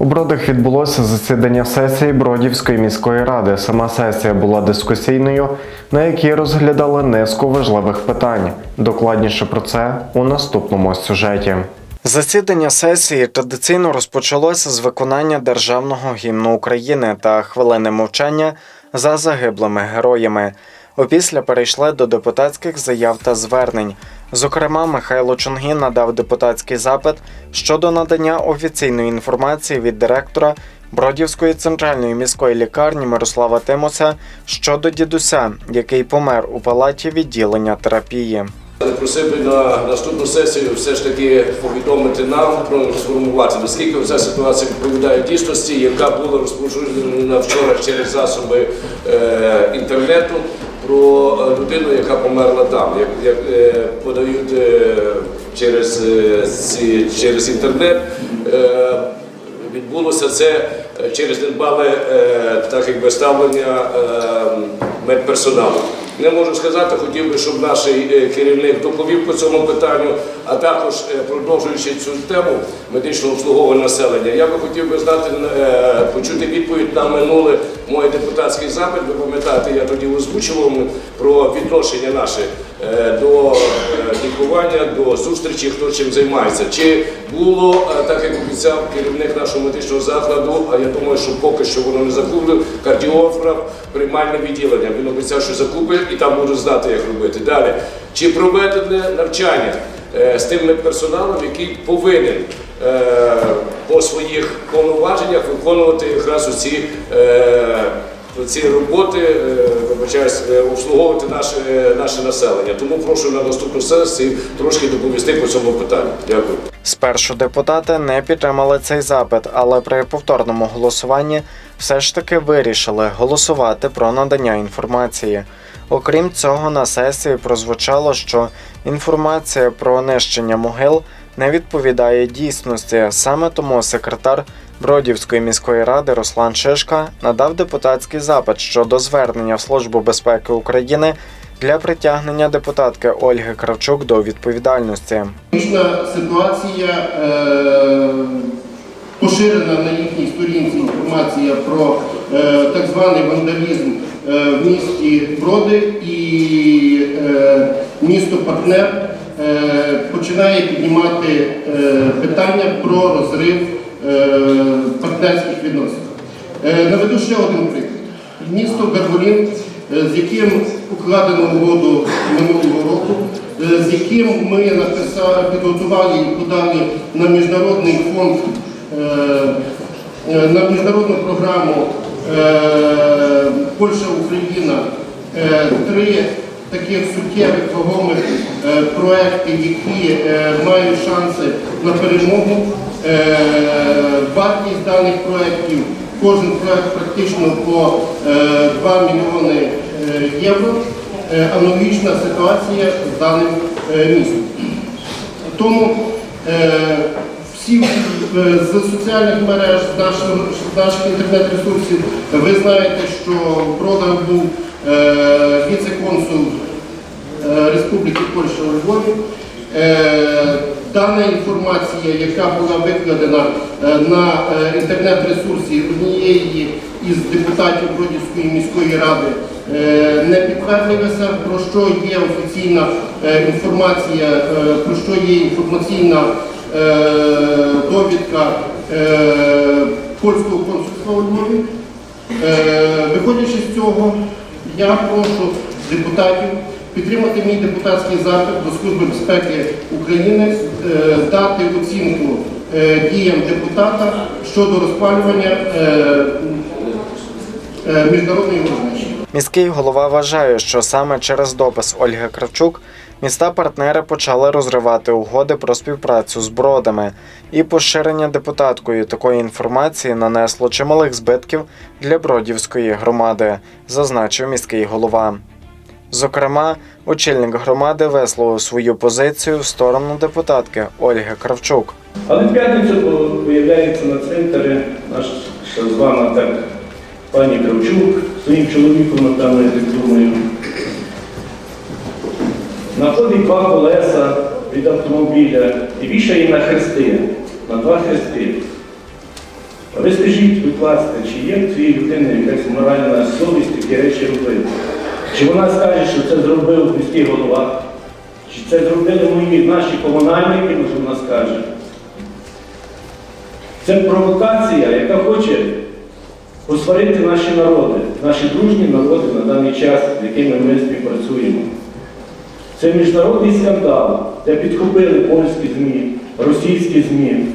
У Бродах відбулося засідання сесії Бродівської міської ради. Сама сесія була дискусійною, на якій розглядали низку важливих питань. Докладніше про це у наступному сюжеті. Засідання сесії традиційно розпочалося з виконання державного гімну України та хвилини мовчання за загиблими героями. Опісля перейшли до депутатських заяв та звернень. Зокрема, Михайло Чунгін надав депутатський запит щодо надання офіційної інформації від директора Бродівської центральної міської лікарні Мирослава Тимоса щодо дідуся, який помер у палаті відділення терапії. Просив би на наступну сесію все ж таки повідомити нам, проінформувати, наскільки ця ситуація відповідає дійсності, яка була розповсюджена вчора через засоби е, інтернету про е, людину, яка померла там. Як, як е, подають е, через, е, через інтернет, е, відбулося це е, через недбале е, так якби ставлення е, медперсоналу. Не можу сказати, хотів би, щоб наш е, керівник доповів по цьому питанню, а також е, продовжуючи цю тему медичного обслуговування населення. Я би хотів би знати, е, почути відповідь на минуле моє депутатський запит. Ви пам'ятаєте, я тоді озвучував про відношення наше е, до е, лікування, до зустрічі, хто чим займається. Чи було е, так, як обіцяв керівник нашого медичного закладу, а я думаю, що поки що воно не закуплено, кардіограф, приймальне відділення. Він обіцяв, що закупить і там будуть знати, як робити. Далі. Чи проведене навчання е, з тим медперсоналом, який повинен е, по своїх повноваженнях виконувати якраз оці, е, ці роботи, е, вибачаюсь, е, обслуговувати наше, наше населення. Тому прошу на наступну сесію трошки доповісти по цьому питанню. Дякую. Спершу депутати не підтримали цей запит, але при повторному голосуванні все ж таки вирішили голосувати про надання інформації. Окрім цього, на сесії прозвучало, що інформація про нищення могил не відповідає дійсності. Саме тому секретар Бродівської міської ради Руслан Шишка надав депутатський запит щодо звернення в Службу безпеки України для притягнення депутатки Ольги Кравчук до відповідальності. Ситуація е, поширена на їхній сторінці інформація про е, так званий вандалізм е, в місті Броди і е, місто партнер е, починає піднімати е, питання про розрив партнерських відносин. Е, наведу ще один приклад. Місто Гарболін, е, з яким укладено угоду минулого року, е, з яким ми написали, підготували і подали на міжнародний фонд, е, е, на міжнародну програму е, Польща-Україна е, три таких суттєвих вагомих е, проекти, які е, мають шанси на перемогу. Е, Вартість даних проєктів, кожен проєкт практично по е, 2 мільйони е, євро. Е, Аналогічна ситуація з даним е, містом. Тому е, всі е, з соціальних мереж, з наших, наших інтернет-ресурсів, ви знаєте, що в Бродах був е, віце-консул е, Республіки Польща у Львові. Дана інформація, яка була викладена е, на е, інтернет-ресурсі однієї із депутатів Бродівської міської ради, е, не підтвердилася, про що є офіційна інформація, про що є інформаційна довідка польського консульства у Львові. Виходячи з цього, я прошу депутатів підтримати мій депутатський запит до Служби безпеки України, е, дати оцінку е, діям депутата щодо розпалювання е, міжнародної ворожнечі. Міський голова вважає, що саме через допис Ольги Кравчук міста-партнери почали розривати угоди про співпрацю з бродами, і поширення депутаткою такої інформації нанесло чималих збитків для бродівської громади, зазначив міський голова. Зокрема, очільник громади висловив свою позицію в сторону депутатки Ольги Кравчук. Але в п'ятницю виявляється на цвинтарі наша ще звана так пані Кравчук своїм чоловіком, так думаю. Знаходить два колеса від автомобіля і вішає на хрести, на два хрести. Ви скажіть, будь ласка, чи є в цієї людини якась моральна совість такі речі робити? Чи вона скаже, що це зробив міський голова? Чи це зробили мої наші комунальники, може вона скаже? Це провокація, яка хоче посварити наші народи, наші дружні народи на даний час, з якими ми співпрацюємо. Це міжнародний скандал, де підхопили польські ЗМІ, російські ЗМІ.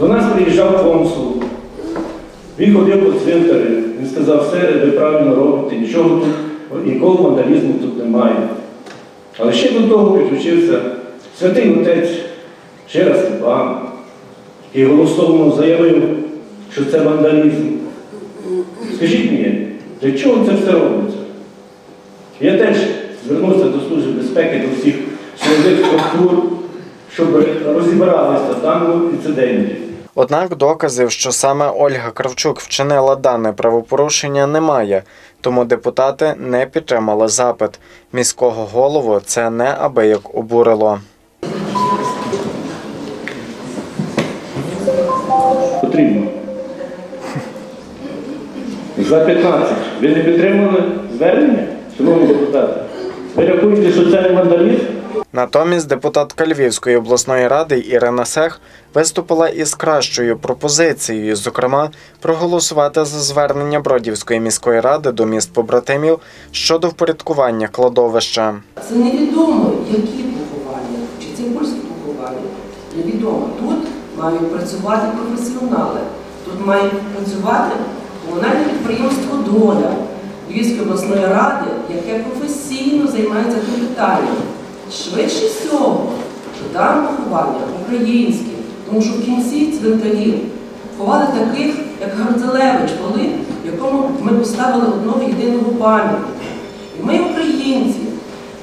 До нас приїжджав консул. Він ходив по цвинтарі, він сказав, все ви правильно робите, нічого тут, нікого вандалізму тут немає. Але ще до того підключився святий отець Щира Степан, який голосовно заявив, що це вандалізм. Скажіть мені, для чого це все робиться? Я теж звернувся до Служби безпеки, до всіх силових структур, щоб розібралися в даному інциденті. Однак доказів, що саме Ольга Кравчук вчинила дане правопорушення, немає, тому депутати не підтримали запит. Міського голову це неабияк обурило. Потрібно. За 15. Ви не підтримали звернення, шановні депутати? Ви рахуєте, що це не вандалізм? Натомість депутатка Львівської обласної ради Ірина Сех виступила із кращою пропозицією, зокрема, проголосувати за звернення Бродівської міської ради до міст побратимів щодо впорядкування кладовища. Це невідомо, які поховання, чи це польські поховання. Невідомо. Тут мають працювати професіонали. Тут має працювати комунальне підприємство Доля Львівської обласної ради, яке професійно займається цим питанням. Швидше всього, що дане поховання українське, тому що в кінці цвинтарів ховали таких, як Гардзелевич, Пилип, якому ми поставили одного єдиного пам'ятника. І ми, українці,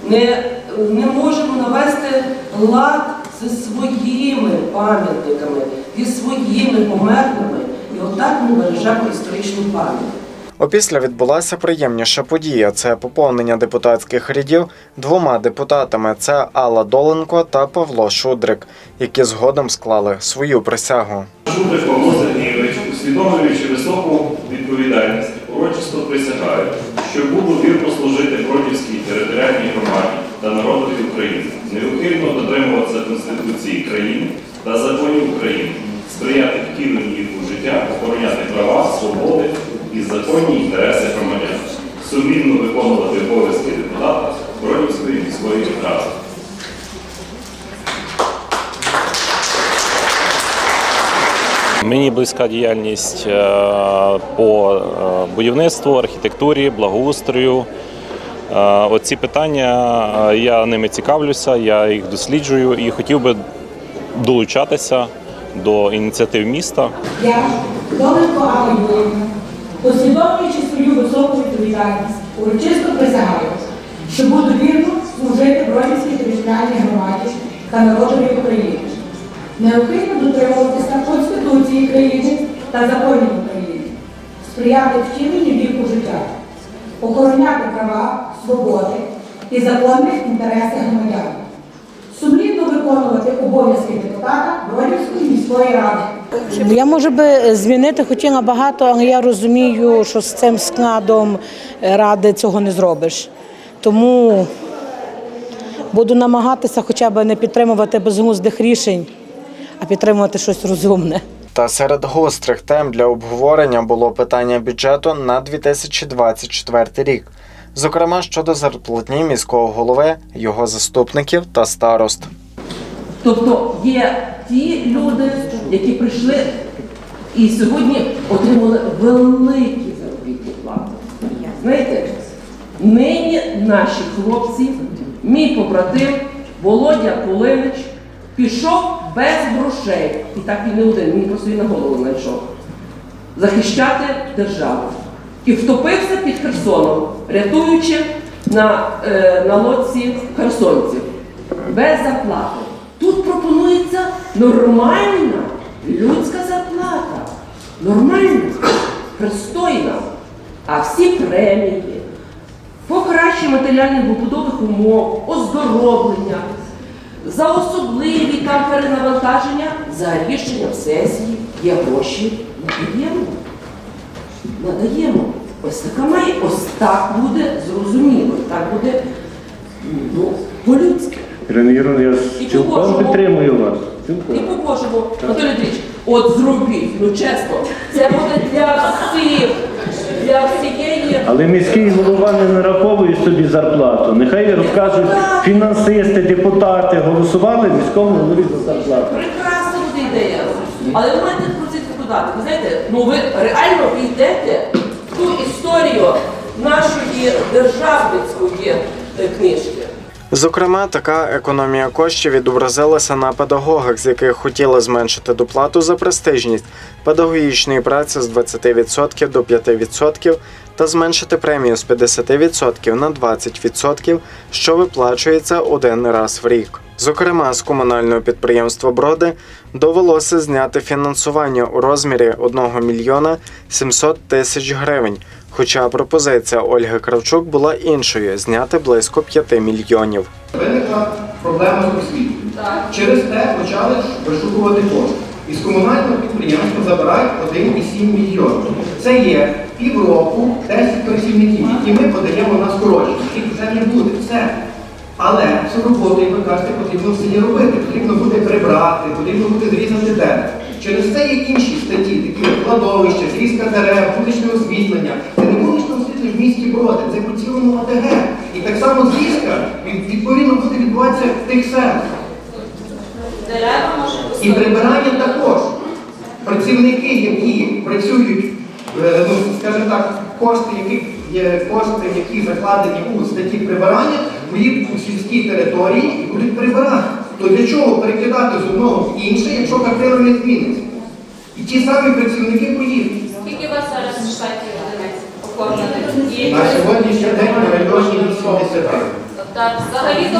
не, не можемо навести лад зі своїми пам'ятниками, зі своїми померлими. І отак ми бережемо історичну пам'ять. Опісля відбулася приємніша подія. Це поповнення депутатських рядів двома депутатами: це Алла Доленко та Павло Шудрик, які згодом склали свою присягу. Шудрик Павло Сергійович, усвідомлюючи високу відповідальність, урочисто присягаю, що буду вірно служити Бродівській територіальній громаді та народові України, неухильно дотримуватися Конституції країни та законів України, сприяти втіленню їх у життя, охороняти права, свободи і законні інтереси громадян, сумлінно виконувати обов'язки депутата Бродівської міської ради. Мені близька діяльність е, по е, будівництву, архітектурі, благоустрою. Е, Оці питання я ними цікавлюся, я їх досліджую і хотів би долучатися до ініціатив міста. Я, Доленко Алла Юрівна, усвідомлюючи свою високу відповідальність, урочисто присягаю, що буду вірно служити Бродівській територіальній громаді та народові України, необхідно дотримуватися Конституції країни та законів України, сприяти втіленню віку життя, охороняти права, свободи і законних інтереси громадян, сумлінно виконувати обов'язки депутата Бродівської міської ради. Я може би змінити хотіла багато, але я розумію, що з цим складом ради цього не зробиш. Тому буду намагатися хоча б не підтримувати безглуздих рішень, а підтримувати щось розумне. Та серед гострих тем для обговорення було питання бюджету на 2024 рік, зокрема щодо зарплатні міського голови, його заступників та старост. Тобто є ті люди, які прийшли і сьогодні отримали великі заробітні плати. Знаєте, нині наші хлопці, мій побратим Володя Кулинич, пішов без грошей. І так він не один, він просто і на голову знайшов. Захищати державу. І втопився під Херсоном, рятуючи на, е, на лодці херсонців без заплати. Тут пропонується нормальна людська зарплата. Нормальна, пристойна. А всі премії, покращення матеріальних побудових умов, оздоровлення, за особливі там. там перенавантаження, за рішенням сесії є гроші, надаємо. Надаємо. Ось така має, ось так буде зрозуміло, так буде ну, по-людськи. Ірина Юрійовна, я І цілком підтримую вас. І Цілком. по-божому, Анатолій Андрійович, от зробіть, ну чесно, це буде для всіх, для всієї. Але міський голова не нараховує собі зарплату. Нехай розкажуть фінансисти, депутати голосували міському голові за зарплату. Прекрасна буде ідея. Але ви маєте про це додати. Ви знаєте, ну ви реально війдете в ту історію нашої державницької е, книжки. Зокрема, така економія коштів відобразилася на педагогах, з яких хотіли зменшити доплату за престижність педагогічної праці з 20% до 5% та зменшити премію з 50% на 20%, що виплачується один раз в рік. Зокрема, з комунального підприємства Броди довелося зняти фінансування у розмірі 1 мільйона 700 тисяч гривень. Хоча пропозиція Ольги Кравчук була іншою зняти близько 5 мільйонів. Виникла проблема з освітою. Через те почали вишукувати кошти. Із комунального підприємства забирають 1,7 мільйон. Це є півроку 10 працівників, які ми подаємо на скорочення. Вже не буде. Все. Але цю роботу, як ви кажете, потрібно в селі робити. Потрібно буде прибрати, потрібно буде зрізати дерева. Через це є інші статті, такі як кладовище, зрізка дерев, вуличне освітлення. Це не вуличне освітлення в місті Броди, це по цілому АТГ. І так само зрізка відповідно буде відбуватися в тих селах. І прибирання також. Працівники, які працюють, е, ну, скажімо так, кошти, є кошти, які закладені у статті прибирання, поїдуть у сільській території і будуть прибирати. То для чого перекидати з одного в інше, якщо квартира не зміниться? І ті самі працівники поїдуть. Скільки вас зараз в штаті одиниць оформлених? На сьогоднішній день на районі 80. Так, взагалі до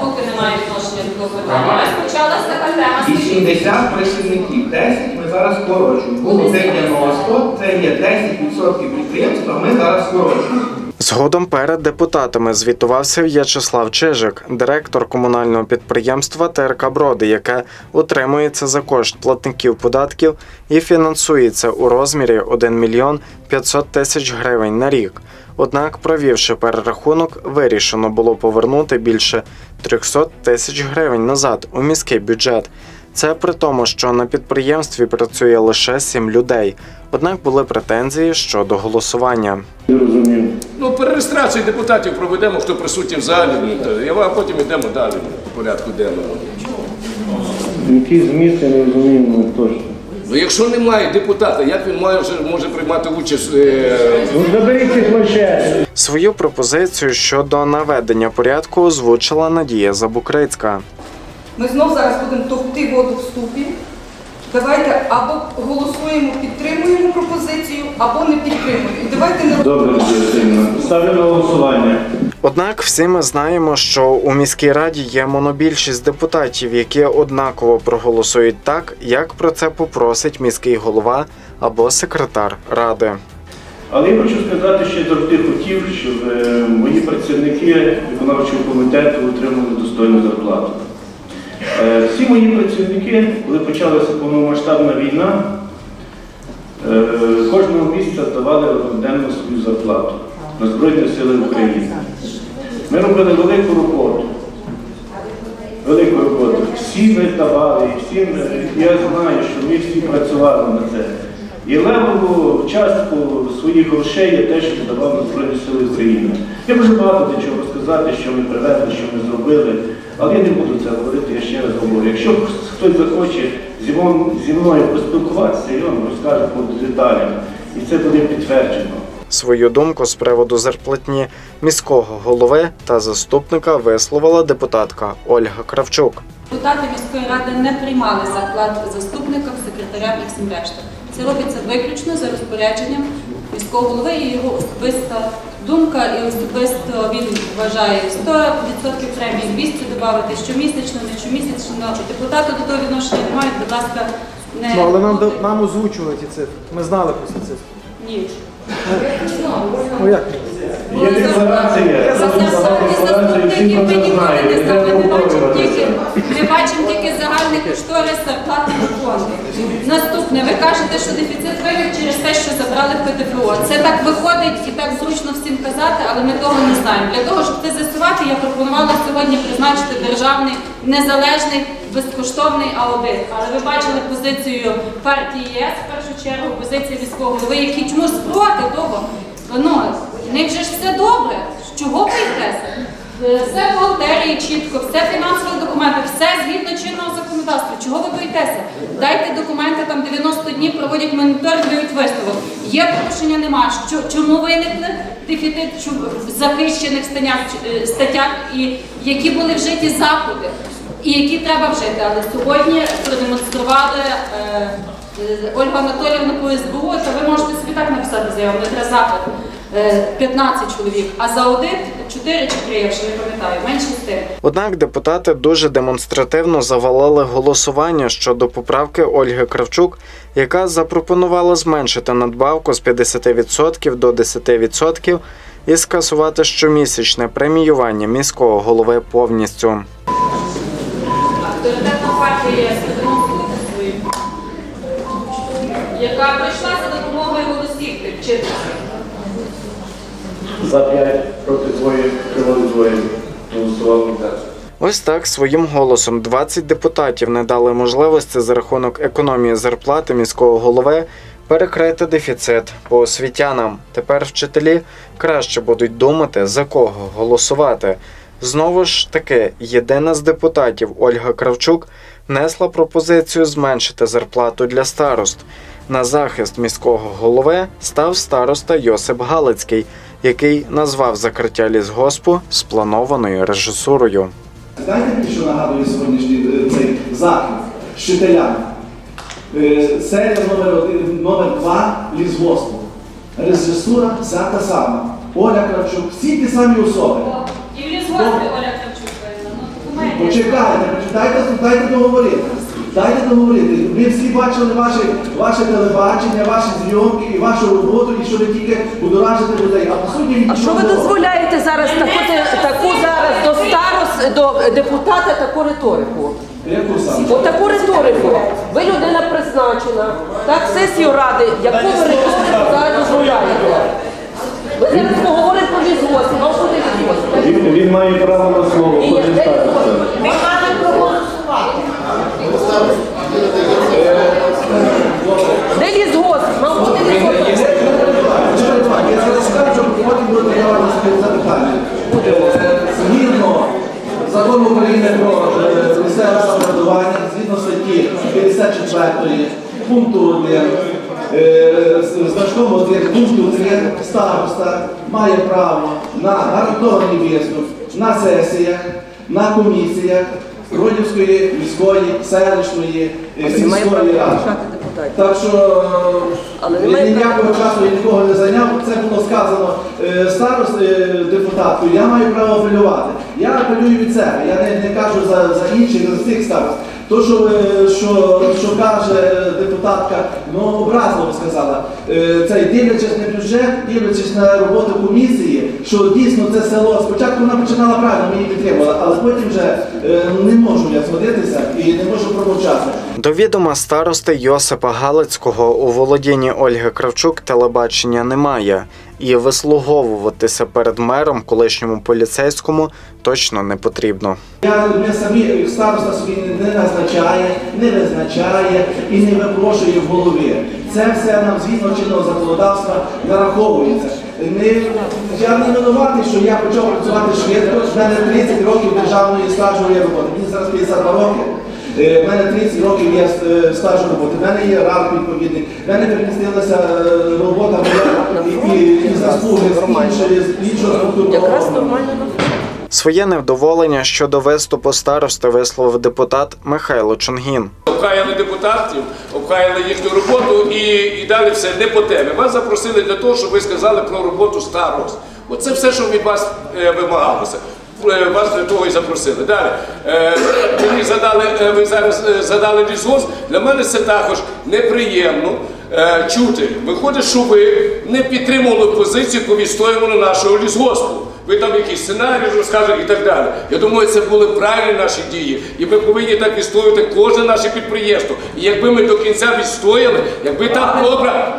поки немає відношення до питання. Ось така тема. 80 працівників, 10 ми зараз скорочуємо. Було 90, це є 10% підприємства, ми зараз скорочуємо. Згодом перед депутатами звітувався В'ячеслав Чижик, директор комунального підприємства ТРК Броди, яке утримується за кошт платників податків і фінансується у розмірі 1 мільйон 500 тисяч гривень на рік. Однак, провівши перерахунок, вирішено було повернути більше 300 тисяч гривень назад у міський бюджет. Це при тому, що на підприємстві працює лише 7 людей. Однак були претензії щодо голосування. Не розумію. Ну, перереєстрацію депутатів проведемо, хто присутній в залі, то- а потім йдемо далі по порядку денному. Який зміст, я не розумію ну, точно. Ну, якщо немає депутата, як він має, вже може приймати участь? е, Ну, заберіть ці планшети. Свою пропозицію щодо наведення порядку озвучила Надія Забукрицька. Ми знов зараз будемо товкти воду в ступі. Давайте або голосуємо, підтримуємо пропозицію, або не підтримуємо. Давайте не Добре, Ставлю на голосування. Однак всі ми знаємо, що у міській раді є монобільшість депутатів, які однаково проголосують так, як про це попросить міський голова або секретар ради. Але я хочу сказати, що я завжди хотів, щоб мої працівники виконавчого комітету отримали достойну зарплату. Е, Всі мої працівники, коли почалася повномасштабна війна, е, кожного місяця давали одноденну свою зарплату на Збройні Сили України. Ми робили велику роботу. Велику роботу. Всі ми давали, всі ми, я знаю, що ми всі працювали на це. І левову частку своїх грошей я теж віддавав на Збройні Сили України. Я можу багато для чого розказати, що ми привезли, що ми зробили, але я не буду це говорити, я ще раз говорю. Якщо хтось захоче зі мною, зі мною поспілкуватися, я вам розкажу по деталях. І це буде підтверджено. Свою думку з приводу зарплатні міського голови та заступника висловила депутатка Ольга Кравчук. Депутати міської ради не приймали зарплат заступникам, секретарям і всім решта. Це робиться виключно за розпорядженням міського голови і його особиста думка, і особисто він вважає 100% премії 200 додати щомісячно, не щомісячно. Депутати до того відношення не мають, будь ласка, не Ну, але нам, да- нам озвучували ті цифри. Ми знали про ці цифри. ні. Ну як? Є декларація, Заступники декларація, всі заступників про ми це ніколи знають. не і знали. треба бачимо тільки, це. ми бачимо тільки загальну державний кошторис зарплатного фонду. Наступне, ви кажете, що дефіцит виник через те, що забрали ПДФО. Це так виходить і так зручно всім казати, але ми того не знаємо. Для того, щоб це з'ясувати, я пропонувала сьогодні призначити державний незалежний безкоштовний аудит. Але ви бачили позицію партії ЄС в першу чергу, позицію міського голови, які чомусь проти того. Ну, в них же ж все добре. Чого боїтеся? Все бухгалтерії чітко, все фінансові документи, все згідно чинного законодавства. Чого ви боїтеся? Дайте документи, там 90 днів проводять моніторинг, дають висновок. Є порушення, нема. Чому виникли дефіцит в захищених статтях, е, статтях і які були вжиті заходи, і які треба вжити. Але сьогодні продемонстрували е, е, Ольга Анатоліївна по СБУ, то ви можете собі так написати заяву, не треба запит. Е, 15 чоловік, а за аудит 4 чи 3, я вже не пам'ятаю, менше з тим. Однак депутати дуже демонстративно завалили голосування щодо поправки Ольги Кравчук, яка запропонувала зменшити надбавку з 50% до 10% і скасувати щомісячне преміювання міського голови повністю. Авторитетна партія яка прийшла за допомогою голосів. За 5 проти двоє, тривоги двоє. Голосував не так. Ось так своїм голосом 20 депутатів не дали можливості за рахунок економії зарплати міського голови перекрити дефіцит по освітянам. Тепер вчителі краще будуть думати за кого голосувати. Знову ж таки, єдина з депутатів Ольга Кравчук внесла пропозицію зменшити зарплату для старост. На захист міського голови став староста Йосип Галицький, який назвав закриття лісгоспу спланованою режисурою. Знаєте, що нагадує сьогоднішній е, цей заклик вчителям? Е, Серія номер один, номер два лісгоспу. Режисура вся та сама. Оля Кравчук, всі ті самі особи. І в лісгоспі Оля Кравчук винна. Ну. Почекайте, почекайте, дайте договорити. Дайте договорити. Ми всі бачили ваше, ваше телебачення, ваші зйомки і вашу роботу, і що ви тільки будоражите людей. А по суті, А що ви дозволяєте зараз таку, таку зараз до старос, до депутата таку риторику? Яку саме? Отаку риторику. Ви людина призначена, так, сесію ради, яку ви риторику зараз дозволяєте? Ви зараз поговорите про лісгосп, вам буде лісгосп. Він, він має право на слово. Ні, ні, кожен де староста. лісгосп? Ми маємо проголосувати. Де лісгосп? Мав бути лісгосп. Я зараз скажу, потім будете давати собі запитання. Згідно закону України про місцеве самоврядування, згідно статті 54 пункту 1, е, з- значком 1 пункту 3 староста має право на гарантований виступ на сесіях, на комісіях Родівської міської, селищної, е, сільської ради. Так що е, ніякого часу я нікого не зайняв. Це було сказано старості старост е, депутату. Я маю право апелювати. Я апелюю від себе. Я не, не кажу за, за інших, за цих старост. То, що, що, що каже депутатка, ну образливо сказала. Е, Цей дивлячись на бюджет, дивлячись на роботу комісії, що дійсно це село. Спочатку вона починала правильно, мені підтримувала, але потім вже е, не можу я згодитися і не можу промовчати. До відома старости Йосипа Галицького у володінні Ольги Кравчук телебачення немає, і вислуговуватися перед мером колишньому поліцейському точно не потрібно. Я ми самі староста собі не назначає, не визначає і не випрошує в голові. Це все нам згідно чинного законодавства нараховується. Не, я не винуватий, що я почав працювати швидко. В мене 30 років державної стажової роботи. Мені зараз 52 роки. Е, В мене 30 років є е, стажу роботи. В мене є ранг відповідний. В мене перемістилася е, робота і, і, і заслуги з іншої з іншого структурного. Якраз органу. нормально. Своє невдоволення щодо виступу старости висловив депутат Михайло Чунгін. Обхаяли депутатів, обхаяли їхню роботу і, і далі все не по темі. Вас запросили для того, щоб ви сказали про роботу старост. Оце все, що від вас е, вимагалося. Е, Вас для того і запросили. Далі. Е, мені задали, е, ви зараз задали лісгосп. Для мене це також неприємно чути. Виходить, що ви не підтримували позицію по відстоюванню нашого лісгоспу. ви там якийсь сценарій розкажете і так далі. Я думаю, це були правильні наші дії. І ми повинні так відстоювати кожне наше підприємство. І якби ми до кінця відстояли, якби там добре.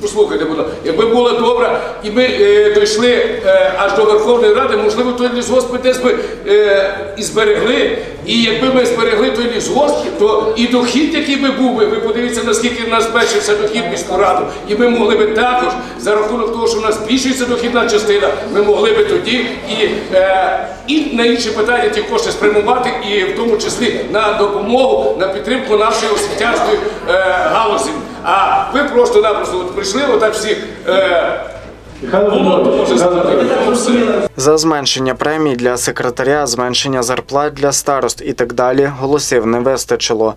Послухайте, будь ласка, якби було добре, і ми е, дійшли е, аж до Верховної Ради, можливо, той лісгосп десь би е, і зберегли. І якби ми зберегли той лісгосп, то і дохід, який би був ви подивіться, наскільки в нас збільшився дохід міську раду. І ми могли би також, за рахунок того, що в нас збільшується дохідна частина, ми могли би тоді і, е, і на інші питання ті кошти спрямувати, і в тому числі на допомогу, на підтримку нашої освітянської е, галузі. А ви просто-напросто от прийшли, отак всі. Е, Володимирович, все. За зменшення премій для секретаря, зменшення зарплат для старост і так далі голосів не вистачило.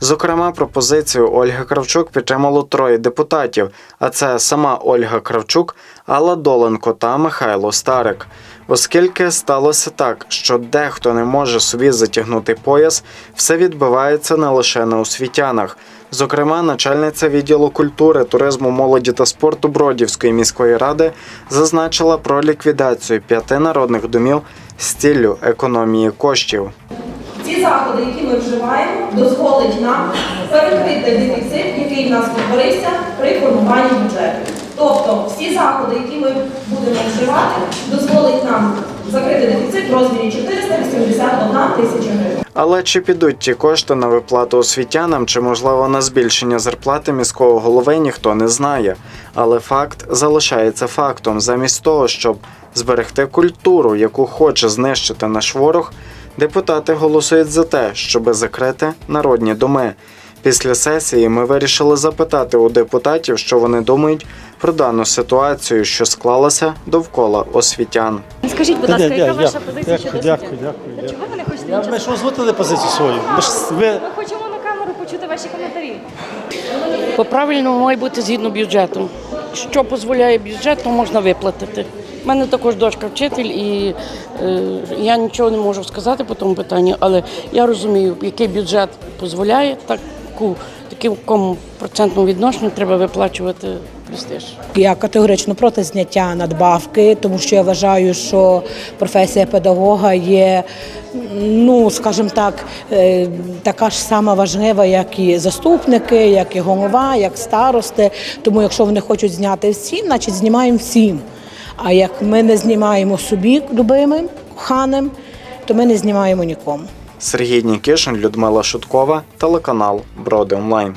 Зокрема, пропозицію Ольги Кравчук підтримало троє депутатів, а це сама Ольга Кравчук, Алла Доленко та Михайло Старик. Оскільки сталося так, що дехто не може собі затягнути пояс, все відбувається не лише на освітянах. Зокрема, начальниця відділу культури, туризму, молоді та спорту Бродівської міської ради зазначила про ліквідацію п'яти народних домів з ціллю економії коштів. Ці заходи, які ми вживаємо, дозволить нам перекрити дефіцит, який в нас утворився при формуванні бюджету. Тобто всі заходи, які ми будемо вживати, дозволить нам закрити в розмірі 481 тисяча гривень. Але чи підуть ті кошти на виплату освітянам, чи можливо на збільшення зарплати міського голови, ніхто не знає. Але факт залишається фактом. Замість того, щоб зберегти культуру, яку хоче знищити наш ворог, депутати голосують за те, щоб закрити народні доми. Після сесії ми вирішили запитати у депутатів, що вони думають про дану ситуацію, що склалася довкола освітян. Скажіть, будь ласка, яка ваша позиція щодо Дякую, освітян? дякую, Чого ви не хочете ми ж озвучили позицію свою. Ми ж ви Ми хочемо на камеру почути ваші коментарі. По правильному має бути згідно бюджету. Що дозволяє бюджет, то можна виплатити. У мене також дочка вчитель, і е, я нічого не можу сказати по тому питанню, але я розумію, який бюджет дозволяє, таку, такому процентному відношенню треба виплачувати престиж. Я категорично проти зняття надбавки, тому що я вважаю, що професія педагога є, ну скажімо так, е, така ж сама важлива, як і заступники, як і голова, як старости. Тому, якщо вони хочуть зняти всім, значить знімаємо всім. А як ми не знімаємо собі любимим, коханим, то ми не знімаємо нікому. Сергій Нікішин, Людмила Шуткова, телеканал Броди Онлайн.